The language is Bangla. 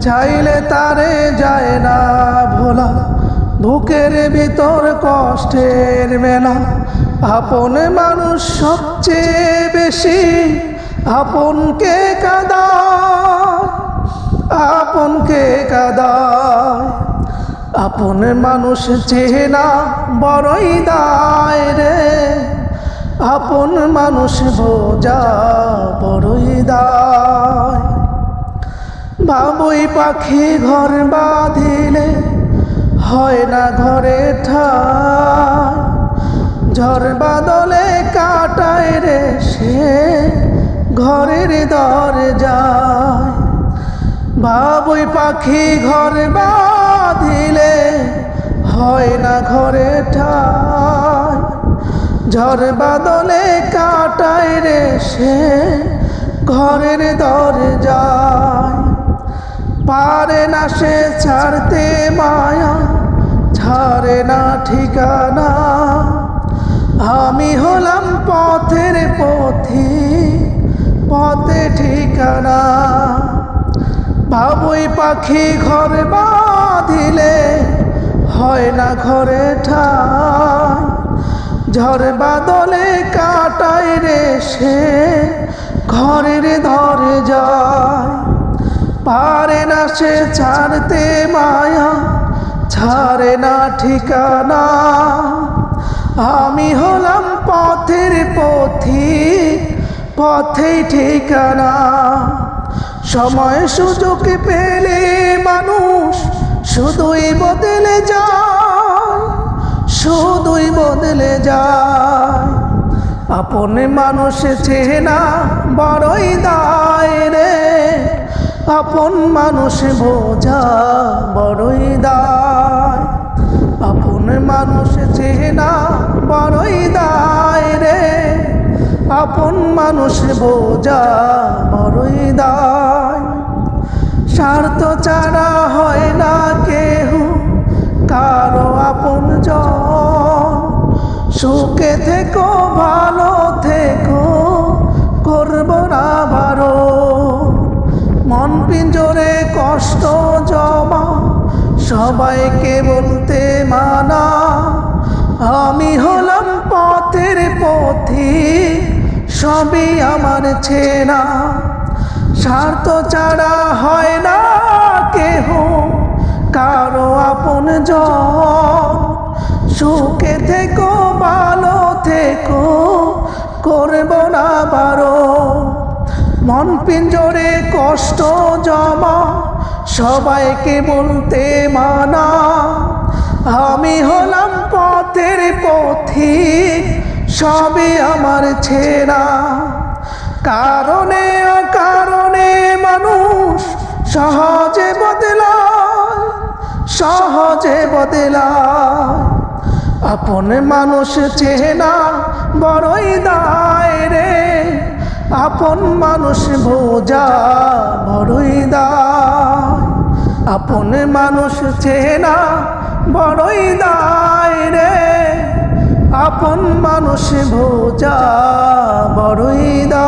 চাইলে তারে যায় না ভোলা। বুকের ভিতর কষ্টের মেলা। আপন মানুষ সবচেয়ে বেশি আপনকে কাদায়। আপনকে কাদা আপন মানুষ চেনা বড়ই দায় রে। আপন মানুষ বোঝা বড়ই দায়। বাবুই পাখি ঘর বাঁধিলে হয় না ঘরে ঠাই। ঝড় বাদলে কাটায় রে সে ঘরের দরে যায় বাবুই পাখি ঘর বাঁধিলে হয় না ঘরে ঠাই। ঝড় বাদলে কাটায় রে সে ঘরের দর যায় পারে না সে ছাড়তে মায়া, ছাড়ে না ঠিকানা। আমি হলাম পথের পথি, পথে ঠিকানা। বাবুই পাখি ঘর বাঁধিলে হয় না ঘরে ঠাই। ঝড় বাদলে কাটায় রে সে, ঘরের ধরে যায়। সে ছাড়তে মায়া ছাড়ে না ঠিকানা। আমি হলাম পথের পথি পথেই ঠিকানা। সময় সুযোগ পেলে মানুষ শুধুই বদলে যায়, শুধুই বদলে যায়। আপন মানুষ চেনা বড়ই দায় রে। আপন মানুষ বোঝা বড়ই দায়। আপন মানুষ চেনা বড়ই দায় রে। আপন মানুষ বোঝা বড়ই দায়। স্বার্থ ছাড়া সবাইকে বলতে মানা, আমি হলাম পথের পথি, সবই আমার ছেনা স্বার্থ ছাড়া হয় না কেহ, কারও আপন জন। সুখে থেকো, ভালো থেকো, করব না বারো। মন পিঞ্জরে কষ্ট জমা সবাইকে বলতে মানা, আমি হলাম পথের পথি, সবই আমার ছেড়া। কারণে অকারণে মানুষ সহজে বদলায় সহজে বদলায়। আপন মানুষ চেনা বড়ই দায় রে, আপন মানুষ বোঝা বড়ই দায়। আপন মানুষ চেনা বড়ই দায় রে। আপন মানুষ ভোজা বড়ই দায়।